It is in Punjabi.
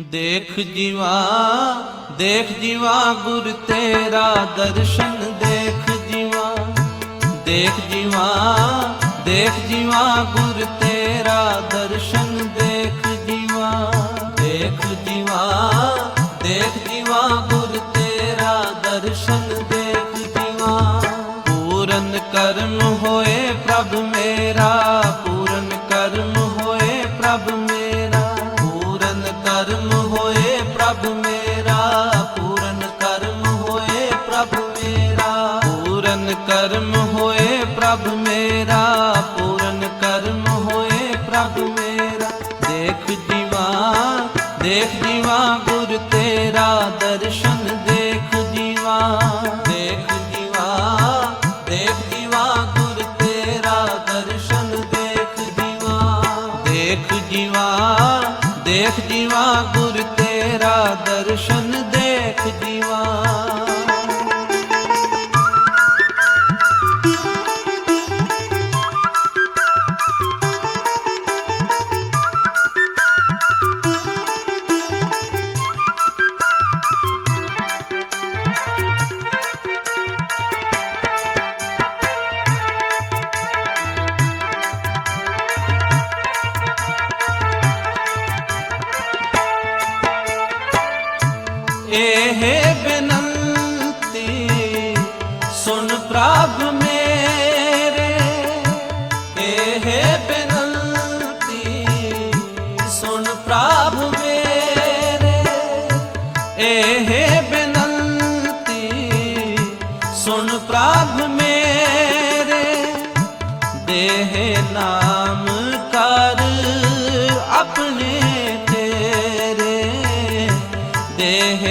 ਦੇਖ ਜੀਵਾ ਦੇਖ ਜੀਵਾ, ਗੁਰ ਤੇਰਾ ਦਰਸ਼ਨ ਦੇਖ ਜੀਵਾ। ਦੇਖ ਜੀਵਾ ਦੇਖ ਜੀਵਾ, ਗੁਰ ਤੇਰਾ ਦਰਸ਼ਨ ਦੇਖ ਜੀਵਾ। ਦੇਖ ਜੀਵਾ ਦੇਖ ਜੀਵਾ, ਗੁਰ ਤੇਰਾ ਦਰਸ਼ਨ ਦੇਖ ਜੀਵਾ। ਪੂਰਨ ਕਰਮ ਹੋਏ ਪ੍ਰਭ ਮੇਰਾ। ਕਰਮ ਹੋਏ ਪ੍ਰਭ ਮੇਰਾ, ਪੂਰਨ ਕਰਮ ਹੋਏ ਪ੍ਰਭ ਮੇਰਾ। ਦੇਖ ਜੀਵਾ ਦੇਖ ਜੀਵਾ ਗੁਰ ਤੇਰਾ, ਦਰਸ਼ਨ ਦੇਖ ਜੀਵਾ ਦੇਖ ਜੀਵਾ ਦੇਖ ਜੀਵਾ ਗੁਰ ਤੇਰਾ, ਦਰਸ਼ਨ ਦੇਖ ਜੀਵਾ ਦੇਖ ਜੀਵਾ ਦੇਖ ਜੀਵਾ ਗੁਰ ਤੇਰਾ, ਦਰਸ਼ਨ ਦੇਖ ਜੀਵਾ ਇਹ ਬੇਨੰਤੀ, ਸੁਣ ਪ੍ਰਭ ਮੇਰੇ। ਇਹ ਬੇਨੰਤੀ, ਸੁਣ ਪ੍ਰਭ ਮੇਰੇ। ਇਹ ਬੇਨੰਤੀ, ਸੁਣ ਪ੍ਰਭ ਮੇਰੇ। ਦੇਹ ਨਾਮ ਕਰ ਆਪਣੇ ਤੇਰੇ। ਦੇਹ